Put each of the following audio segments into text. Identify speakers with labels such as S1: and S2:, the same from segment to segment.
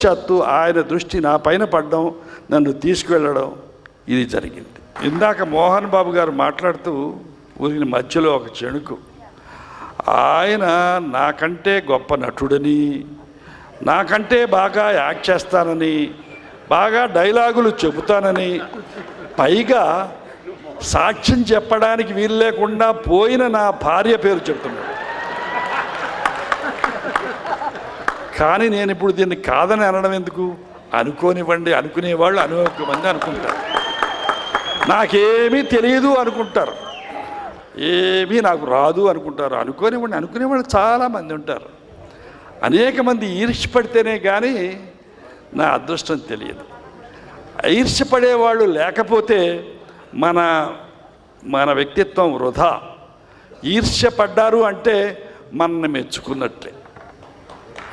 S1: సాక్షాత్తు ఆయన దృష్టి నా పైన పడడం నన్ను తీసుకువెళ్ళడం ఇది జరిగింది. ఇందాక మోహన్ బాబు గారు మాట్లాడుతూ ఊరిని మధ్యలో ఒక చెణుకు ఆయన నాకంటే గొప్ప నటుడని నాకంటే బాగా యాక్ట్ చేస్తానని బాగా డైలాగులు చెబుతానని పైగా సాక్ష్యం చెప్పడానికి వీలు లేకుండా పోయిన నా భార్య పేరు చెప్తున్నాడు కానీ నేను ఇప్పుడు దీన్ని కాదని అనడం ఎందుకు? అనుకోనివ్వండి అనుకునేవాళ్ళు అనేక మంది అనుకుంటారు. నాకేమీ తెలియదు అనుకుంటారు. ఏమీ నాకు రాదు అనుకుంటారు. అనుకోనివ్వండి అనుకునేవాళ్ళు చాలామంది ఉంటారు. అనేక మంది ఈర్ష్యపడితేనే కానీ నా అదృష్టం తెలియదు. ఈర్ష్యపడేవాళ్ళు లేకపోతే మన మన వ్యక్తిత్వం వృధా. ఈర్ష్యపడ్డారు అంటే మనల్ని మెచ్చుకున్నట్లే.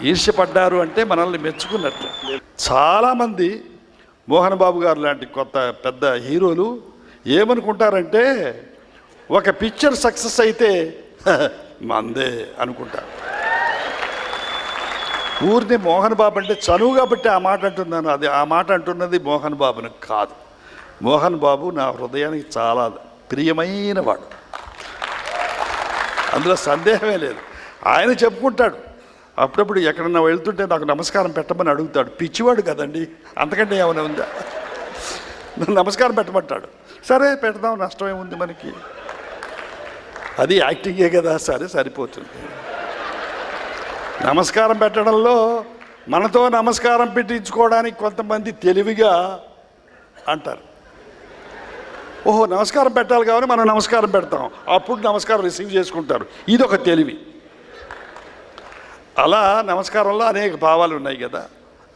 S1: ఈర్ష్యపడ్డారు అంటే మనల్ని మెచ్చుకున్నట్లు. చాలామంది మోహన్ బాబు గారు లాంటి కొత్త పెద్ద హీరోలు ఏమనుకుంటారంటే ఒక పిక్చర్ సక్సెస్ అయితే మందే అనుకుంటారు. ఊరిని మోహన్ బాబు అంటే చనువు కాబట్టి ఆ మాట అంటున్నాను. అది ఆ మాట అంటున్నది మోహన్ బాబుని కాదు. మోహన్ బాబు నా హృదయానికి చాలా ప్రియమైన వాడు. అందులో సందేహమే లేదు. ఆయన చెప్పుకుంటాడు అప్పుడప్పుడు ఎక్కడన్నా వెళ్తుంటే నాకు నమస్కారం పెట్టమని అడుగుతాడు. పిచ్చివాడు కదండి. అంతకంటే ఏమైనా ఉందా? నన్ను నమస్కారం పెట్టమంటాడు. సరే పెడదాం. నష్టం ఏముంది మనకి? అది యాక్టింగే కదా. సరే సరిపోతుంది. నమస్కారం పెట్టడంలో మనతో నమస్కారం పెట్టించుకోవడానికి కొంతమంది తెలివిగా అంటారు. ఓహో నమస్కారం పెట్టాలి కాబట్టి మనం నమస్కారం పెడతాం. అప్పుడు నమస్కారం రిసీవ్ చేసుకుంటారు. ఇది ఒక తెలివి. అలా నమస్కారంలో అనేక భావాలు ఉన్నాయి కదా.